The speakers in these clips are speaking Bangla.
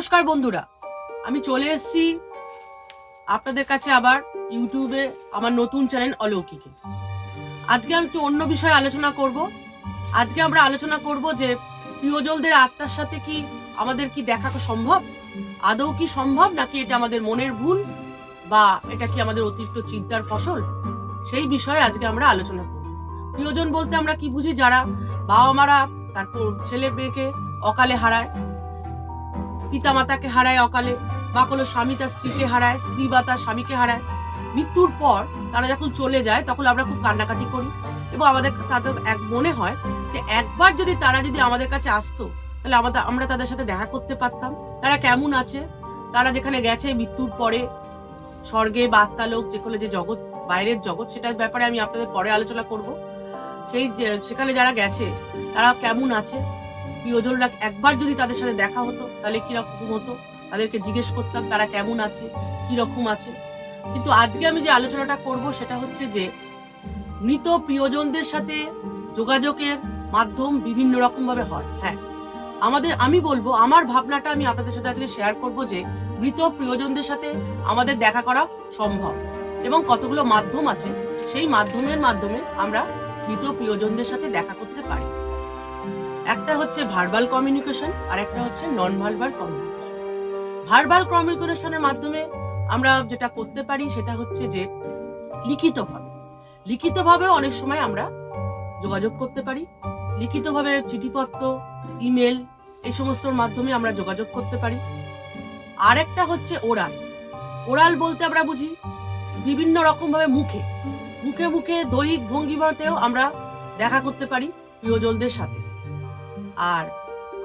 নমস্কার বন্ধুরা। আমি চলে এসেছি আপনাদের কাছে আবার ইউটিউবে আমার নতুন চ্যানেল অলৌকিকে। আজকে আমি একটু অন্য বিষয়ে আলোচনা করব। আজকে আমরা আলোচনা করব যে প্রিয়জলদের আত্মার সাথে কি আমাদের কি দেখা সম্ভব? আদৌ কি সম্ভব নাকি এটা আমাদের মনের ভুল বা এটা কি আমাদের অতিরিক্ত চিন্তার ফসল? সেই বিষয়ে আজকে আমরা আলোচনা করব। প্রিয়জন বলতে আমরা কি বুঝি? যারা বাবা মারা তারপর ছেলে মেয়েকে অকালে হারায় পিতা মাতাকে হারায় অকালে বা কোনো স্বামী তার স্ত্রীকে হারায়, স্ত্রী বা তার স্বামীকে হারায়। মৃত্যুর পর তারা যখন চলে যায়, তখন আমরা খুব কান্নাকাটি করি এবং আমাদের তাদের এক মনে হয় যে একবার যদি তারা যদি আমাদের কাছে আসতো, তাহলে আমাদের আমরা তাদের সাথে দেখা করতে পারতাম। তারা কেমন আছে? তারা যেখানে গেছে মৃত্যুর পরে, স্বর্গে বা আত্মালোক যেখানে যে জগৎ, বাইরের জগৎ, সেটার ব্যাপারে আমি আপনাদের পরে আলোচনা করব। সেই সেখানে যারা গেছে, তারা কেমন আছে? প্রিয়জনরা একবার যদি তাদের সাথে দেখা হতো, তাহলে কীরকম হতো? তাদেরকে জিজ্ঞেস করতাম, তারা কেমন আছে? কীরকম আছে? কিন্তু আজকে আমি যে আলোচনাটা করব, সেটা হচ্ছে যে, মৃত প্রিয়জনদের সাথে যোগাযোগের মাধ্যম বিভিন্ন রকম ভাবে হয়। হ্যাঁ আমাদের, আমি বলব, আমার ভাবনাটা আমি আপনাদের সাথে আজকে শেয়ার করব যে, মৃত প্রিয়জনদের সাথে আমাদের দেখা করা সম্ভব এবং কতগুলো মাধ্যম আছে, সেই মাধ্যমের মাধ্যমে আমরা মৃত প্রিয়জনদের সাথে দেখা করতে পারি। একটা হচ্ছে ভার্বাল কমিউনিকেশন আর একটা হচ্ছে নন ভার্বাল কমিউনিকেশন ভার্বাল কমিউনিকেশনের মাধ্যমে আমরা যেটা করতে পারি সেটা হচ্ছে যে লিখিতভাবে লিখিতভাবে অনেক সময় আমরা যোগাযোগ করতে পারি, লিখিতভাবে চিঠিপত্র ইমেল এই সমস্তর মাধ্যমে আমরা যোগাযোগ করতে পারি। আর একটা হচ্ছে ওরাল ওরাল বলতে আমরা বুঝি বিভিন্ন রকম ভাবে মুখে মুখে মুখে দৈহিক ভঙ্গিমাতেও আমরা দেখা করতে পারি প্রিয়জনদের সাথে। আর,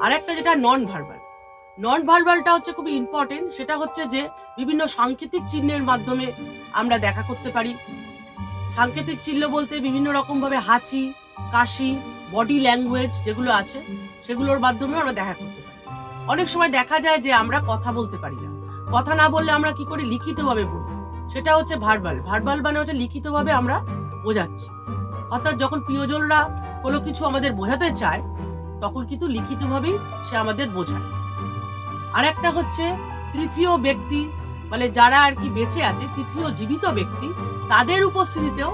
আরেকটা যেটা নন ভার্বাল নন ভার্বালটা হচ্ছে খুবই ইম্পর্টেন্ট সেটা হচ্ছে যে বিভিন্ন সাংকেতিক চিহ্নের মাধ্যমে আমরা দেখা করতে পারি। সাংকেতিক চিহ্ন বলতে বিভিন্ন রকম ভাবে হাঁচি, কাশি বডি ল্যাঙ্গুয়েজ যেগুলো আছে, সেগুলোর মাধ্যমে আমরা দেখা করতে পারি। অনেক সময় দেখা যায় যে আমরা কথা বলতে পারি না। কথা না বললে আমরা কি করি? লিখিতভাবে বলি। সেটা হচ্ছে ভার্বাল ভার্বাল মানে হচ্ছে লিখিতভাবে আমরা বোঝাচ্ছি। অর্থাৎ যখন প্রিয়জনরা কোনো কিছু আমাদের বোঝাতে চায় তখন কিন্তু লিখিতভাবেই সে আমাদের বোঝায়। আর একটা হচ্ছে, তৃতীয় ব্যক্তি মানে যারা আর কি বেঁচে আছে, তৃতীয় জীবিত ব্যক্তি, তাদের উপস্থিতিতেও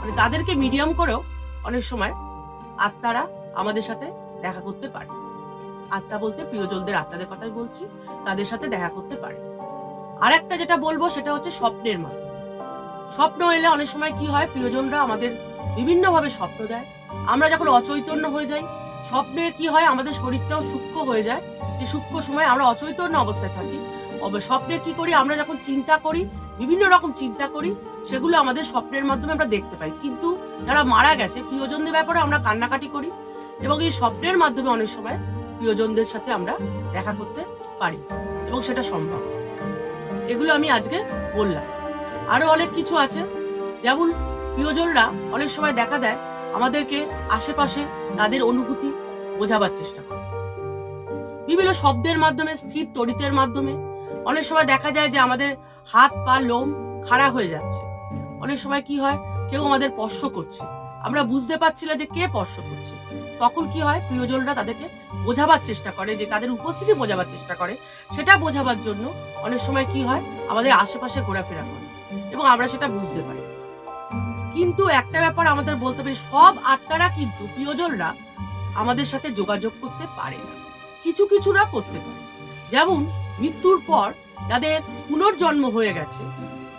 মানে তাদেরকে মিডিয়াম করেও অনেক সময় আত্মারা আমাদের সাথে দেখা করতে পারে। আত্মা বলতে প্রিয়জনদের আত্মাদের কথাই বলছি, তাদের সাথে দেখা করতে পারে। আর একটা যেটা বলব, সেটা হচ্ছে স্বপ্নের মাধ্যমে। স্বপ্ন এলে অনেক সময় কি হয়, প্রিয়জনরা আমাদের বিভিন্নভাবে স্বপ্ন দেয়। আমরা যখন অচৈতন্য হয়ে যাই স্বপ্নে কি হয়, আমাদের শরীরটাও সূক্ষ্ম হয়ে যায়। এই সূক্ষ্ম সময় আমরা অচৈতন্য অবস্থায় থাকি। স্বপ্নে কি করি, আমরা যখন চিন্তা করি, বিভিন্ন রকম চিন্তা করি, সেগুলো আমাদের স্বপ্নের মাধ্যমে আমরা দেখতে পাই। কিন্তু যারা মারা গেছে, প্রিয়জনদের ব্যাপারে আমরা কান্নাকাটি করি এবং এই স্বপ্নের মাধ্যমে অনেক সময় প্রিয়জনদের সাথে আমরা দেখা করতে পারি এবং সেটা সম্ভব। এগুলো আমি আজকে বললাম। আরও অনেক কিছু আছে। যেমন প্রিয়জনরা অনেক সময় দেখা দেয় আমাদেরকে আশেপাশে তাদের অনুভূতি বোঝাবার চেষ্টা করে। বিভিন্ন শব্দের মাধ্যমে, স্থির তড়িতের মাধ্যমে অনেক সময় দেখা যায় যে আমাদের হাত, পা, লোম খাড়া হয়ে যাচ্ছে। অনেক সময় কি হয়, কেউ আমাদের স্পর্শ করছে। আমরা বুঝতে পারছি না যে কে স্পর্শ করছে। তখন কি হয়, প্রিয়জনরা তাদেরকে বোঝাবার চেষ্টা করে, যে তাদের উপস্থিতি বোঝাবার চেষ্টা করে। সেটা বোঝাবার জন্য অনেক সময় কি হয়, আমাদের আশেপাশে ঘোরাফেরা করে এবং আমরা সেটা বুঝতে পারি। কিন্তু একটা ব্যাপার আমাদের বলতে পারি, সব আত্মারা কিন্তু প্রিয়জনরা আমাদের সাথে যোগাযোগ করতে পারে না। কিছু কিছুরা করতে পারে। যেমন মৃত্যুর পর যাদের পুনর্জন্ম হয়ে গেছে,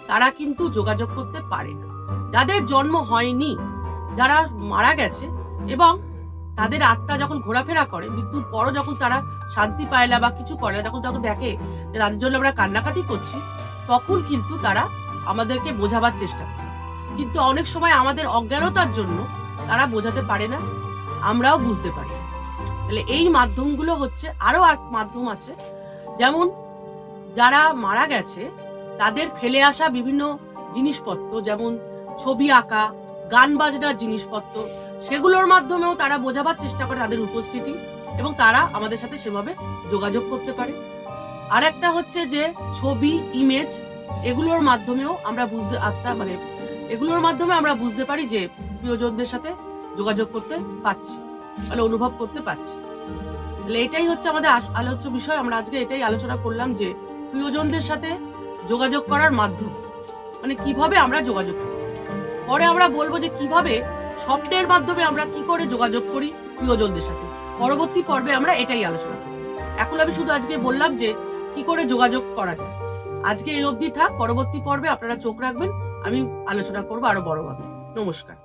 তারা কিন্তু যোগাযোগ করতে পারে না। যাদের জন্ম হয়নি, যারা মারা গেছে এবং তাদের আত্মা যখন ঘোরাফেরা করে, মৃত্যুর পরও যখন তারা শান্তি পায় না বা কিছু করে না, যখন তখন দেখে যে তাদের জন্য আমরা কান্নাকাটি করছি, তখন কিন্তু তারা আমাদেরকে বোঝাবার চেষ্টা করে। কিন্তু অনেক সময় আমাদের অজ্ঞানতার জন্য তারা বোঝাতে পারে না, আমরাও বুঝতে পারি। তাহলে এই মাধ্যমগুলো হচ্ছে আরও আর মাধ্যম আছে, যেমন যারা মারা গেছে, তাদের ফেলে আসা বিভিন্ন জিনিসপত্র, যেমন ছবি আঁকা, গান বাজনার জিনিসপত্র, সেগুলোর মাধ্যমেও তারা বোঝাবার চেষ্টা করে তাদের উপস্থিতি এবং তারা আমাদের সাথে সেভাবে যোগাযোগ করতে পারে। আর একটা হচ্ছে যে, ছবি ইমেজ এগুলোর মাধ্যমেও আমরা বুঝতে, আত্মা মানে এগুলোর মাধ্যমে আমরা বুঝতে পারি যে প্রিয়জনদের সাথে যোগাযোগ করতে পারছি মানে অনুভব করতে পারছি। তাহলে এটাই হচ্ছে আমাদের আলোচ্য বিষয়। আমরা আজকে এটাই আলোচনা করলাম যে প্রিয়জনদের সাথে যোগাযোগ করার মাধ্যম মানে কীভাবে আমরা যোগাযোগ করি। পরে আমরা বলব যে কীভাবে স্বপ্নের মাধ্যমে আমরা কি করে যোগাযোগ করি প্রিয়জনদের সাথে। পরবর্তী পর্বে আমরা এটাই আলোচনা করব। এখন আমি শুধু আজকে বললাম যে কি করে যোগাযোগ করা যায়। আজকে এই অবধি থাক। পরবর্তী পর্বে আপনারা চোখ রাখবেন। আমি আলোচনা করব আরও বড়ভাবে। নমস্কার।